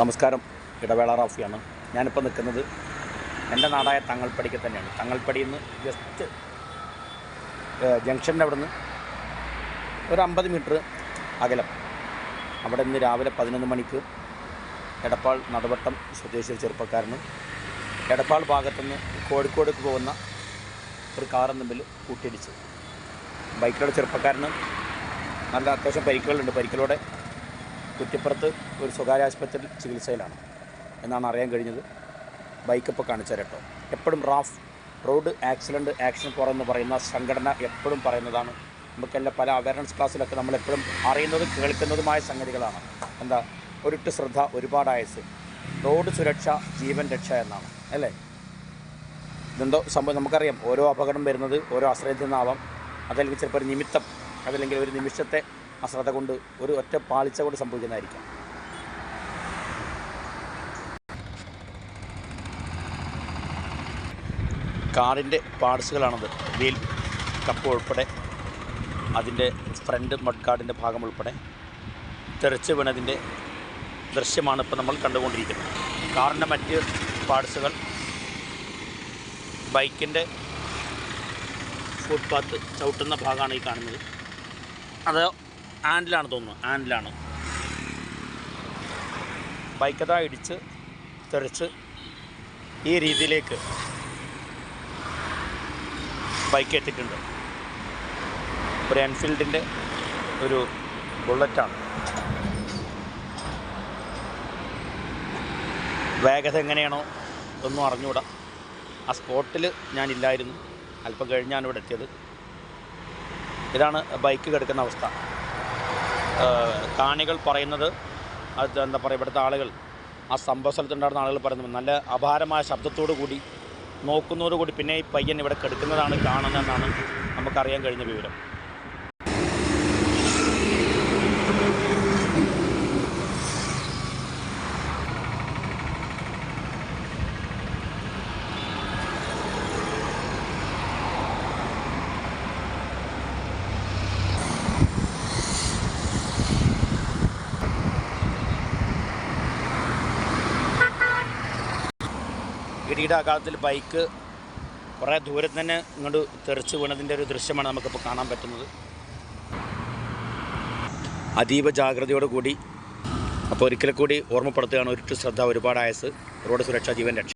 നമസ്കാരം. ഇടവേള റാഫിയാണ്. ഞാനിപ്പോൾ നിൽക്കുന്നത് എന്റെ നാടായ തങ്ങൾപ്പടിക്ക് തന്നെയാണ്. തങ്ങൾപ്പടിയിൽ നിന്ന് ജസ്റ്റ് ജംഗ്ഷന്റെ അവിടെ നിന്ന് ഒരു അമ്പത് മീറ്റർ അകലം. അവിടെ ഇന്ന് രാവിലെ പതിനൊന്ന് മണിക്ക് എടപ്പാൾ നടുവട്ടം സ്വദേശി ചെറുപ്പക്കാരനും എടപ്പാൾ ഭാഗത്തുനിന്ന് കോഴിക്കോടേക്ക് പോകുന്ന ഒരു കാറും തമ്മിൽ കൂട്ടിയിടിച്ചു. ബൈക്കിലുള്ള ചെറുപ്പക്കാരനും നല്ല അത്യാവശ്യം പരിക്കുകളുണ്ട്. പരിക്കലോടെ കുറ്റിപ്പുറത്ത് ഒരു സ്വകാര്യ ആശുപത്രിയിൽ ചികിത്സയിലാണ് എന്നാണ് അറിയാൻ കഴിഞ്ഞത്. ബൈക്കപ്പ് കാണിച്ചു എപ്പോഴും റാഫ് റോഡ് ആക്സിഡന്റ് ആക്ഷൻ കുറവെന്ന് പറയുന്ന സംഘടന എപ്പോഴും പറയുന്നതാണ്. നമുക്കെല്ലാം പല അവയർനെസ് ക്ലാസ്സിലൊക്കെ നമ്മൾ എപ്പോഴും അറിയുന്നതും കേൾക്കുന്നതുമായ സംഗതികളാണ്. എന്താ? ഒരിട്ട് ശ്രദ്ധ ഒരുപാട് ആയസ്. റോഡ് സുരക്ഷ ജീവൻ രക്ഷ എന്നാണ്. അല്ലേ? ഇതെന്തോ സംഭവം നമുക്കറിയാം. ഓരോ അപകടം വരുന്നത് ഓരോ ആശ്രയത്തിൽ നിന്നാവാം. അതല്ലെങ്കിൽ ചിലപ്പോൾ ഒരു നിമിത്തം അതല്ലെങ്കിൽ ഒരു നിമിഷത്തെ അശ്രദ്ധ കൊണ്ട് ഒരു ഒറ്റ പാളിച്ച കൊണ്ട് സംഭവിക്കുന്നതായിരിക്കാം. കാറിന്റെ പാർട്സുകളാണത്. വീൽ കപ്പ് ഉൾപ്പെടെ അതിന്റെ ഫ്രണ്ട് മഡ് കാർഡിന്റെ ഭാഗം ഉൾപ്പെടെ തെറിച്ച് വീണതിന്റെ ദൃശ്യമാണ് ഇപ്പോൾ നമ്മൾ കണ്ടുകൊണ്ടിരിക്കുന്നത്. കാറിന്റെ മറ്റ് പാർട്സുകൾ ബൈക്കിന്റെ ഫുട്പാത്ത് ചവിട്ടുന്ന ഭാഗമാണ് ഈ കാണുന്നത്. അത് ആൻഡിലാണ് തോന്നുന്നു. ആൻഡിലാണ്. ബൈക്കതാ ഇടിച്ച് തെറിച്ച് ഈ രീതിയിലേക്ക് ബൈക്ക് എത്തിയിട്ടുണ്ട്. ഒരു എൻഫീൽഡിന്റെ ഒരു ബുള്ളറ്റാണ്. വേഗത എങ്ങനെയാണോ ഒന്നും അറിഞ്ഞുകൂടാ. ആ സ്പോട്ടിൽ ഞാനില്ലായിരുന്നു. അല്പം കഴിഞ്ഞാണ് ഇവിടെ എത്തിയത്. ഇതാണ് ബൈക്ക് കിടക്കുന്ന അവസ്ഥ. കാണികൾ പറയുന്നത് അത് എന്താ പറയുക ഇവിടുത്തെ ആളുകൾ ആ സംഭവ സ്ഥലത്തുണ്ടായിരുന്ന ആളുകൾ പറയുന്നത് നല്ല അപാരമായ ശബ്ദത്തോടു കൂടി നോക്കുന്നതോടുകൂടി പിന്നെ ഈ പയ്യൻ ഇവിടെ കെടുക്കുന്നതാണ് കാണുന്നതെന്നാണ് നമുക്കറിയാൻ കഴിഞ്ഞ വിവരം. ഇടിയുടെ ആഘാതത്തിൽ ബൈക്ക് കുറേ ദൂരത്ത് തന്നെ ഇങ്ങോട്ട് തെറിച്ച് വീണതിന്റെ ഒരു ദൃശ്യമാണ് നമുക്കിപ്പോൾ കാണാൻ പറ്റുന്നത്. അതീവ ജാഗ്രതയോടു കൂടി അപ്പോൾ ഒരിക്കൽ കൂടി ഓർമ്മപ്പെടുത്തുകയാണ് ഒരു ശ്രദ്ധ ഒരുപാട് ആയസ് റോഡ് സുരക്ഷാ ജീവൻ രക്ഷ